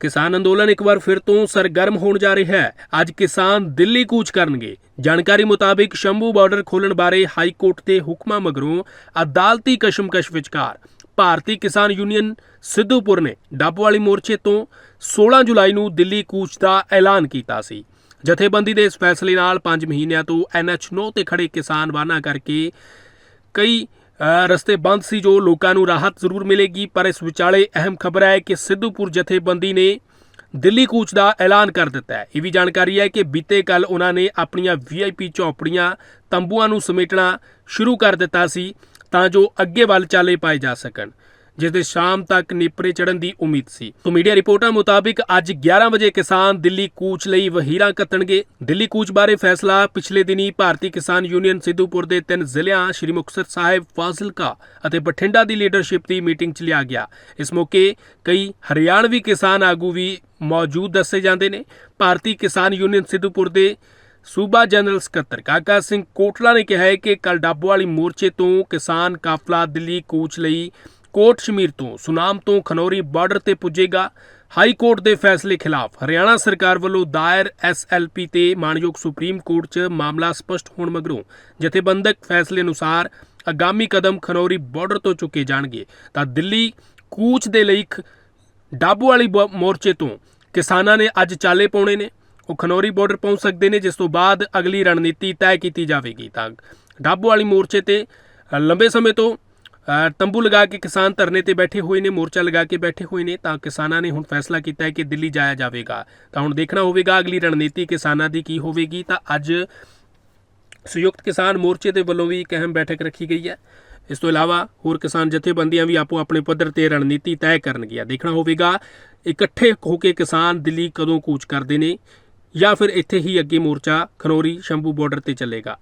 ਕਿਸਾਨ ਅੰਦੋਲਨ ਇੱਕ ਵਾਰ ਫਿਰ ਤੋਂ ਸਰਗਰਮ ਹੋਣ ਜਾ ਰਿਹਾ ਹੈ। ਅੱਜ ਕਿਸਾਨ ਦਿੱਲੀ ਕੂਚ ਕਰਨਗੇ। ਜਾਣਕਾਰੀ ਮੁਤਾਬਿਕ ਸ਼ੰਭੂ ਬਾਰਡਰ ਖੋਲਣ ਬਾਰੇ ਹਾਈ ਕੋਰਟ ਦੇ ਹੁਕਮਾਂ ਮਗਰੋਂ ਅਦਾਲਤੀ ਕਸ਼ਮਕਸ਼ ਵਿਚਕਾਰ ਭਾਰਤੀ ਕਿਸਾਨ ਯੂਨੀਅਨ ਸਿੱਧੂਪੁਰ ਨੇ ਡੱਬਵਾਲੀ ਮੋਰਚੇ ਤੋਂ 16 ਜੁਲਾਈ ਨੂੰ ਦਿੱਲੀ ਕੂਚ ਦਾ ਐਲਾਨ ਕੀਤਾ ਸੀ। ਜਥੇਬੰਦੀ ਦੇ ਇਸ ਫੈਸਲੇ ਨਾਲ 5 ਮਹੀਨਿਆਂ ਤੋਂ NH9 ਤੇ ਖੜੇ ਕਿਸਾਨ ਵਾਹਨਾਂ ਕਰਕੇ ਕਈ ਰਸਤੇ ਬੰਦ ਸੀ ਜੋ ਲੋਕਾਂ ਨੂੰ ਰਾਹਤ ਜ਼ਰੂਰ ਮਿਲੇਗੀ, ਪਰ ਇਸ ਵਿਚਾਲੇ ਅਹਿਮ ਖਬਰ ਹੈ ਕਿ ਸਿੱਧੂਪੁਰ ਜਥੇਬੰਦੀ ਨੇ ਦਿੱਲੀ ਕੂਚ ਦਾ ਐਲਾਨ ਕਰ ਦਿੱਤਾ ਹੈ। ਇਹ ਵੀ ਜਾਣਕਾਰੀ ਹੈ ਕਿ ਬੀਤੇ ਕੱਲ ਉਹਨਾਂ ਨੇ ਆਪਣੀਆਂ ਵੀਆਈਪੀ ਝੌਪੜੀਆਂ ਤੰਬੂਆਂ ਨੂੰ ਸਮੇਟਣਾ ਸ਼ੁਰੂ ਕਰ ਦਿੱਤਾ ਸੀ ਤਾਂ ਜੋ ਅੱਗੇ ਵੱਲ ਚਾਲੇ ਪਾਏ ਜਾ ਸਕਣ। ਜਿਸ ਦੇ ਸ਼ਾਮ ਤੱਕ ਨੇਪਰੇ ਚੜਨ ਦੀ ਉਮੀਦ ਸੀ। ਤੋਂ ਮੀਡੀਆ ਰਿਪੋਰਟਾਂ ਮੁਤਾਬਿਕ ਅੱਜ 11 ਵਜੇ ਕਿਸਾਨ ਦਿੱਲੀ ਕੂਚ ਲਈ ਵਹੀਰਾਂ ਕੱਤਣਗੇ। ਦਿੱਲੀ ਕੂਚ ਬਾਰੇ ਫੈਸਲਾ ਪਿਛਲੇ ਦਿਨੀ ਭਾਰਤੀ ਕਿਸਾਨ ਯੂਨੀਅਨ ਸਿੱਧੂਪੁਰ ਦੇ ਤਿੰਨ ਜ਼ਿਲ੍ਹਿਆਂ, ਸ਼੍ਰੀ ਮੁਕਤਸਰ ਸਾਹਿਬ, ਫਾਜ਼ਿਲਕਾ ਅਤੇ ਬਠਿੰਡਾ ਦੀ ਲੀਡਰਸ਼ਿਪ ਦੀ ਮੀਟਿੰਗ 'ਚ ਲਿਆ ਗਿਆ। ਇਸ ਮੌਕੇ ਕਈ ਹਰਿਆਣਵੀ ਕਿਸਾਨ ਆਗੂ ਵੀ ਮੌਜੂਦ ਦੱਸੇ ਜਾਂਦੇ ਨੇ। ਭਾਰਤੀ ਕਿਸਾਨ ਯੂਨੀਅਨ ਸਿੱਧੂਪੁਰ ਦੇ ਸੂਬਾ ਜਨਰਲ ਸਕੱਤਰ ਕਾਕਾ ਸਿੰਘ ਕੋਟਲਾ ਨੇ ਕਿਹਾ ਹੈ ਕਿ ਕੱਲ ਡੱਬੋ ਵਾਲੀ ਮੋਰਚੇ ਤੋਂ ਕਿਸਾਨ ਕਾਫਲਾ ਦਿੱਲੀ ਕੂਚ ਲਈ ਕੋਟ ਸ਼ਮੀਰ ਤੋਂ, ਸੁਨਾਮ ਤੋਂ ਖਨੌਰੀ ਬਾਰਡਰ ਤੇ ਪੁੱਜੇਗਾ ਹਾਈ ਕੋਰਟ ਦੇ ਫੈਸਲੇ ਖਿਲਾਫ। ਹਰਿਆਣਾ ਸਰਕਾਰ ਵੱਲੋਂ ਦਾਇਰ ਐਸਐਲਪੀ ਤੇ ਮਾਨਯੋਗ ਸੁਪਰੀਮ ਕੋਰਟ 'ਚ ਮਾਮਲਾ ਸਪਸ਼ਟ ਹੋਣ ਮਗਰੋਂ ਜਥੇਬੰਦਕ ਫੈਸਲੇ ਅਨੁਸਾਰ ਆਗਾਮੀ ਕਦਮ ਖਨੌਰੀ ਬਾਰਡਰ ਤੋਂ ਚੁੱਕੇ ਜਾਣਗੇ। ਤਾਂ ਦਿੱਲੀ ਕੂਚ ਦੇ ਲਈ ਖ- ਡਾਬੂ ਵਾਲੀ ਬ- ਮੋਰਚੇ ਤੋਂ ਕਿਸਾਨਾਂ ਨੇ ਅੱਜ ਚਾਲੇ ਪਾਉਣੇ ਨੇ। ਉਹ ਖਨੌਰੀ ਬਾਰਡਰ ਪਹੁੰਚ ਸਕਦੇ ਨੇ, ਜਿਸ ਤੋਂ ਬਾਅਦ ਅਗਲੀ ਰਣਨੀਤੀ ਤੈਅ ਕੀਤੀ ਜਾਵੇਗੀ। ਤਾਂ ਡਾਬੂ ਵਾਲੀ ਮੋਰਚੇ ਤੇ ਲੰਬੇ ਸਮੇਂ ਤੋਂ ਤੰਬੂ ਲਗਾ ਕੇ ਕਿਸਾਨ ਧਰਨੇ ਤੇ ਬੈਠੇ ਹੋਏ ਨੇ, ਮੋਰਚਾ ਲਗਾ ਕੇ ਬੈਠੇ ਹੋਏ ਨੇ, ਤਾਂ ਕਿਸਾਨਾਂ ਨੇ ਹੁਣ ਫੈਸਲਾ ਕੀਤਾ ਹੈ ਕਿ ਦਿੱਲੀ ਜਾਇਆ ਜਾਵੇਗਾ। ਤਾਂ ਹੁਣ ਦੇਖਣਾ ਹੋਵੇਗਾ ਅਗਲੀ ਰਣਨੀਤੀ ਕਿਸਾਨਾਂ ਦੀ ਕੀ ਹੋਵੇਗੀ। ਤਾਂ ਅੱਜ ਸੰਯੁਕਤ ਕਿਸਾਨ ਮੋਰਚੇ ਦੇ ਵੱਲੋਂ ਵੀ ਇੱਕ ਅਹਿਮ ਬੈਠਕ ਰੱਖੀ ਗਈ ਹੈ। ਇਸ ਤੋਂ ਇਲਾਵਾ ਹੋਰ ਕਿਸਾਨ ਜਥੇਬੰਦੀਆਂ ਵੀ ਆਪੋ ਆਪਣੇ ਪੱਧਰ ਤੇ ਰਣਨੀਤੀ ਤੈਅ ਕਰਨਗੀਆਂ। ਦੇਖਣਾ ਹੋਵੇਗਾ, ਇਕੱਠੇ ਹੋ ਕੇ ਕਿਸਾਨ ਦਿੱਲੀ ਕਦੋਂ ਕੂਚ ਕਰਦੇ ਨੇ ਜਾਂ ਫਿਰ ਇੱਥੇ ਹੀ ਅੱਗੇ ਮੋਰਚਾ ਖਨੌਰੀ ਸ਼ੰਭੂ ਬਾਰਡਰ ਤੇ ਚੱਲੇਗਾ।